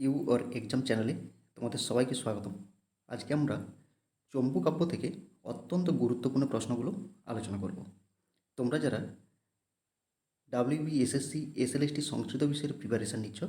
You or exam চ্যানেলে তোমাদের সবাইকে স্বাগতম। আজকে আমরা চম্পু কাব্য থেকে অত্যন্ত গুরুত্বপূর্ণ প্রশ্নগুলো আলোচনা করব। তোমরা যারা ডাব্লিউবি এসএসসি এসএলএসটি সংস্কৃত বিষয়ের প্রিপারেশান নিচ্ছ,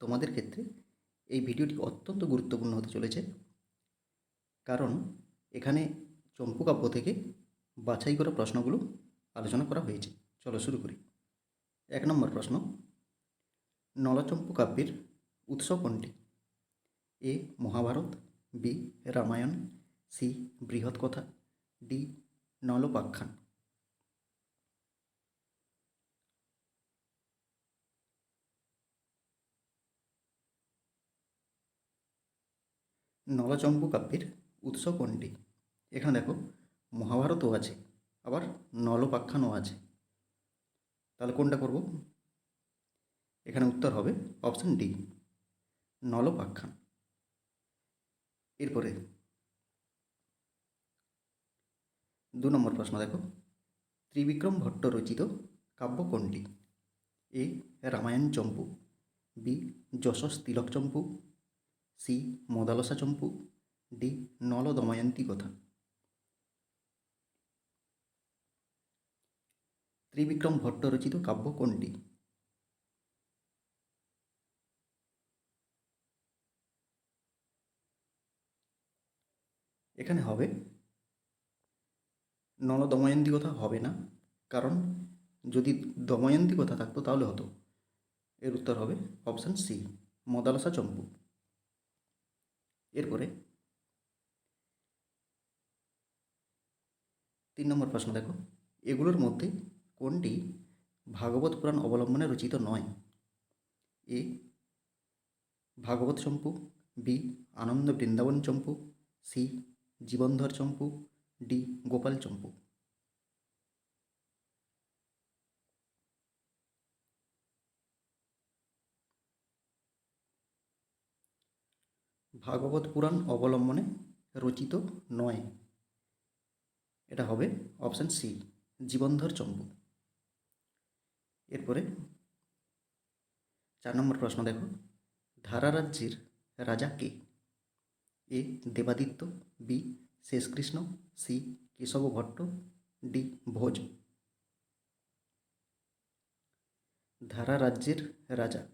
তোমাদের ক্ষেত্রে এই ভিডিওটি অত্যন্ত গুরুত্বপূর্ণ হতে চলেছে। কারণ এখানে চম্পু কাব্য থেকে বাছাই করা প্রশ্নগুলো আলোচনা করা হয়েছে। চলো শুরু করি। এক নম্বর প্রশ্ন, নলচম্পু কাব্যের উৎস কোনটি? A, Mahabharata, B, Ramayana, C, Brihat Katha, D, নলোপাখ্যান। Nalachampu কাব্যের উৎস কোনটি? এখানে দেখো, মহাভারতও আছে, আবার নলপাখ্যানও আছে। তাহলে কোনটা করব? এখানে উত্তর হবে অপশান ডি। নলপাখ্যান এরপরে দু নম্বর প্রশ্ন দেখো। ত্রিবিক্রম ভট্ট রচিত কাব্য কোনটি A, Ramayana Champu. B, Yashas Tilaka Champu. C, Madalasa Champu. D Nala Damayanti Katha. Trivikram Bhatt রচিত কাব্য কোনটি এখানে হবে। নল দময়ন্তী কথা হবে না, কারণ যদি দময়ন্তী কথা থাকতো তাহলে হতো। এর উত্তর হবে অপশান সি মদালসা চম্পু। এরপরে তিন নম্বর প্রশ্ন দেখো। এগুলোর মধ্যে কোনটি ভাগবত পুরাণ অবলম্বনে রচিত নয়? A, Bhagavata Champu, B, Ananda Vrindavana Champu, C Jivandhara Champu, D Gopala Champu. Bhagavata Purana অবলম্বনে রচিত নয়। এটা হবে অপশান সি, জীবনধর চম্পু। এরপরে চার নম্বর প্রশ্ন দেখো ধারা রাজ্যের রাজা কে? A Debaditya, B Sheshakrishna, C Keshava Bhatta, D Bhoja. Dhara রাজ্যের রাজা।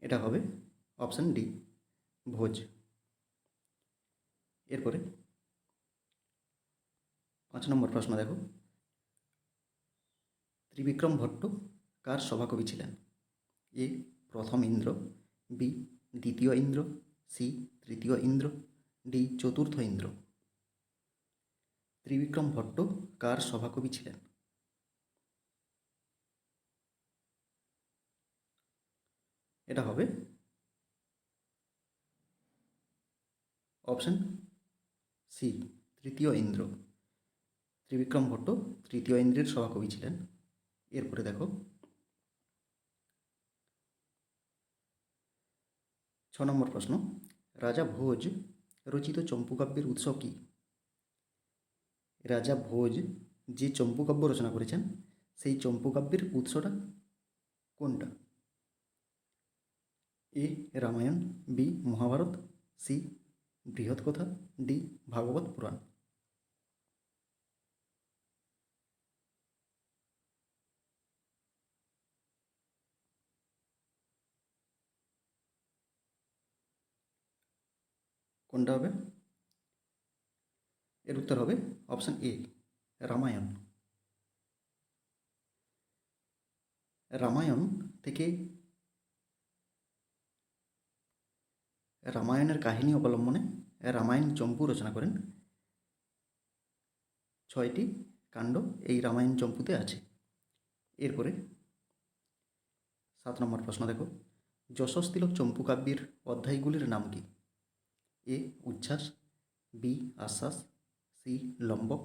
এটা হবে অপশান ডি, ভোজ। এরপরে পাঁচ নম্বর প্রশ্ন দেখো। ত্রিবিক্রম ভট্ট কার সভাকবি ছিলেন? এ প্রথম ইন্দ্র, বি দ্বিতীয় ইন্দ্র, সি, তৃতীয় ইন্দ্র, ডি, চতুর্থ ইন্দ্র। ত্রিবিক্রম ভট্ট কার সভাকবি ছিলেন? এটা হবে অপশন সি, তৃতীয় ইন্দ্র। ত্রিবিক্রম ভট্ট তৃতীয় ইন্দ্রের সভাকবি ছিলেন। এরপরে দেখো ছ নম্বর প্রশ্ন, রাজা ভোজ রচিত চম্পুকাব্যের উৎস কী? রাজা ভোজ যে চম্পুকাব্য রচনা করেছেন, সেই চম্পুকাব্যের উৎসটা কোনটা? A, Ramayana, B, Mahabharata, C Brihat Katha D, ভাগবত পুরাণ। কোনটা হবে? এর উত্তর হবে অপশান এ, রামায়ণ। রামায়ণ থেকে রামায়ণের কাহিনী অবলম্বনে রামায়ণ চম্পু রচনা করেন। ছয়টি কাণ্ড এই রামায়ণ চম্পুতে আছে। এরপরে সাত নম্বর প্রশ্ন দেখো। যশস তিলক চম্পু কাব্যের অধ্যায়গুলির নাম কি? এ উচ্ছ্বাস, বি আশ্বাস, সি লম্বক,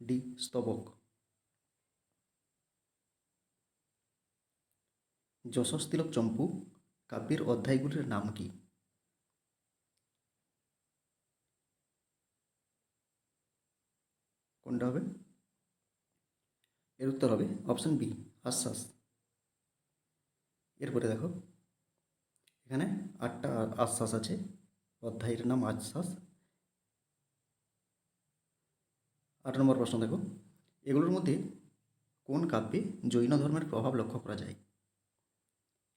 ডি স্তবক। যশস তিলক চম্পু, কাব্যের অধ্যায়গুলির নাম কি? কোনটা হবে? এর উত্তর হবে অপশান বি, আশ্বাস। এরপরে দেখো, এখানে আটটা আশ্বাস আছে। অধ্যায়ের নাম আশ্বাস আট নম্বর প্রশ্ন দেখো। এগুলোর মধ্যে কোন কাব্যে জৈন ধর্মের প্রভাব লক্ষ্য করা যায়?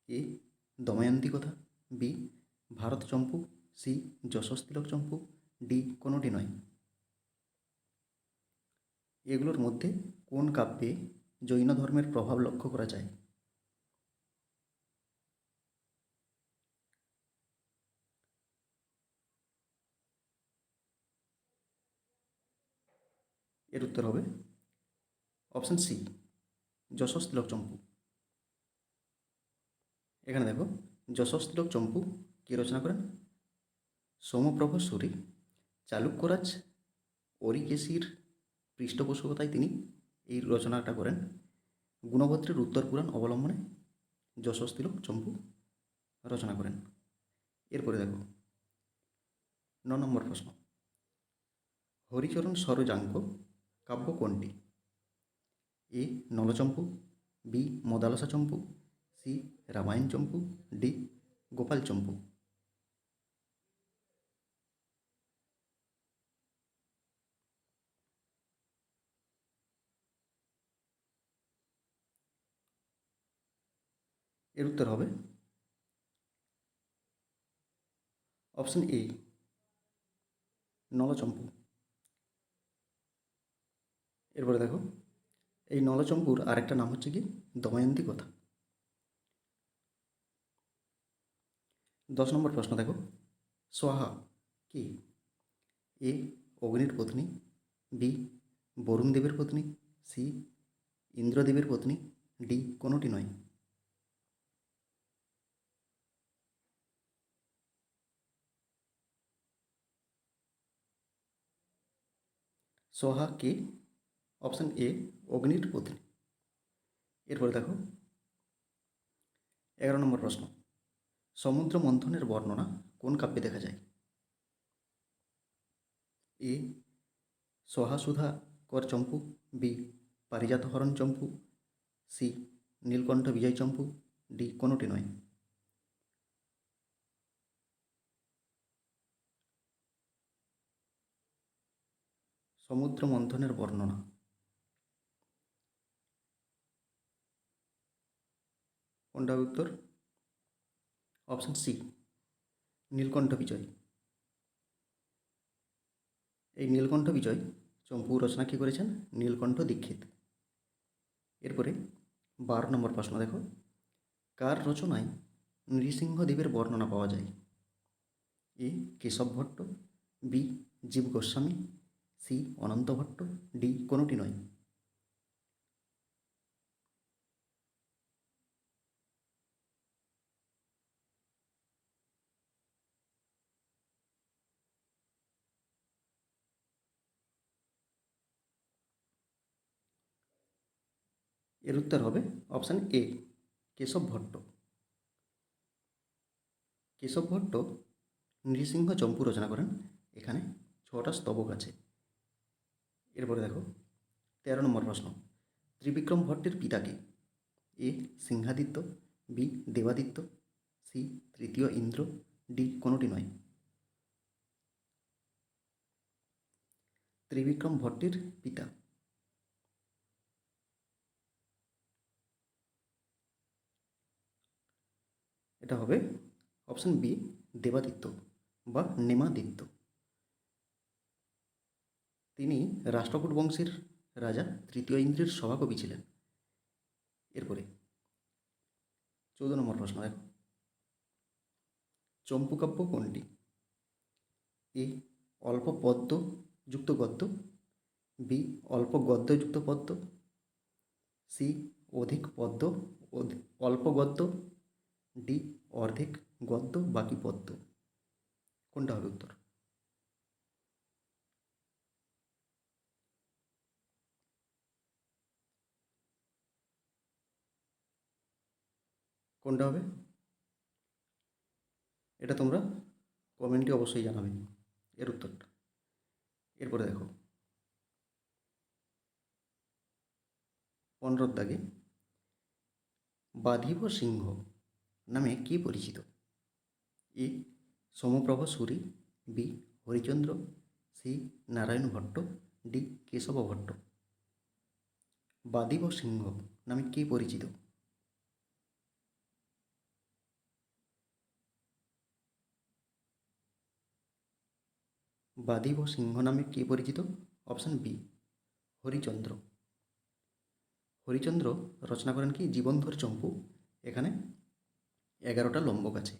A, Damayanti Katha, B, Bharata Champu, C Yashastilaka Champu, D, কোনোটি নয়। এগুলোর মধ্যে কোন কাব্যে জৈন ধর্মের প্রভাব লক্ষ্য করা যায়? এর উত্তর হবে অপশান সি যশস্তিলক চম্পু। এখানে দেখো যশস্তিলক চম্পু কে রচনা করেন? সোমপ্রভ সুরী চালুক্যরাজ অরিকেশির পৃষ্ঠপোষকতায় তিনি এই রচনাটা করেন। গুণভদ্রের উত্তর পুরাণ অবলম্বনে যশস্তিলক চম্পু রচনা করেন। এরপরে দেখো, ন নম্বর প্রশ্ন। হরিচরণ সরোজাঙ্ক কাব্য কোনটি? A, Nalachampu, B, Madalasa Champu, C, Ramayana Champu, D, Gopala Champu. এর উত্তর হবে অপশন এ, নলচম্পু। এরপরে দেখো, এই নলচম্পুর আরেকটা নাম হচ্ছে কি? দময়ন্তী কথা। দশ নম্বর প্রশ্ন দেখো। সোহা কি? এ, অগ্নির পত্নী, বি, বরুণ দেবের পত্নী, সি, ইন্দ্রদেবের পত্নী, ডি, কোনোটি নয়। সোহা কে? অপশান এ, অগ্নির পত্নী এরপরে দেখো, এগারো নম্বর প্রশ্ন। সমুদ্র মন্থনের বর্ণনা কোন কাব্যে দেখা যায়? এ, সহাসুধা কর চম্পু, বি, পারিজাত হরণ চম্পু, সি, নীলকণ্ঠ বিজয় চম্পু, ডি, কোনোটি নয়। সমুদ্র মন্থনের বর্ণনা। কোনটা উত্তর? Option C, Nilakantha Vijaya. এই নীলকণ্ঠ বিজয় চম্পু রচনা কী করেছেন? নীলকণ্ঠ দীক্ষিত। এরপরে বারো নম্বর প্রশ্ন দেখো। কার রচনায় নৃসিংহদেবের বর্ণনা পাওয়া যায়? এ, Keshava Bhatta, B, Jiva Goswami, C, Ananta Bhatta, D, কোনোটি নয়। এর উত্তর হবে অপশান এ, কেশব ভট্ট। কেশব ভট্ট নৃসিংহ চম্পু রচনা করেন। এখানে ছটা স্তবক আছে। এরপরে দেখো, তেরো নম্বর প্রশ্ন, ত্রিবিক্রম ভট্টের পিতাকে এ, সিংহাদিত্য, বি, দেবাদিত্য, সি, তৃতীয় ইন্দ্র, ডি, কোনোটি নয়। ত্রিবিক্রম ভট্টের পিতা। এটা হবে অপশন বি দেবাদিত্য বা নেমাদিত্য। তিনি রাষ্ট্রকূট বংশের রাজা, তৃতীয় ইন্দ্রের সভাকবি ছিলেন। এরপরে চৌদ্দ নম্বর প্রশ্ন দেখো। চম্পুকাব্য কোনটি? এ, অল্প পদ্য যুক্ত গদ্য, বি, অল্প গদ্যযুক্ত পদ্য, সি, অধিক পদ্ম অল্প গদ্য, ডি অর্ধেক গদ্য, বাকি পদ্য? কোনটা হবে উত্তর? কোনটা হবে? এটা তোমরা কমেন্টে অবশ্যই জানাবে এর উত্তরটা। এরপরে দেখো। পনেরোর দাগে বাধিব সিংহ নামে কে পরিচিত? A. Samaprabh Suri, B. Harichandra, C. Narayan Bhatt, D. Keshav Bhatt. বাদিব সিংহ নামে কে পরিচিত? বাদিব সিংহ নামে কে পরিচিত? Option B, Harichandra. হরিচন্দ্র রচনা করেন কি জীবনধর চম্পু। এখানে এগারোটা লম্বক আছে।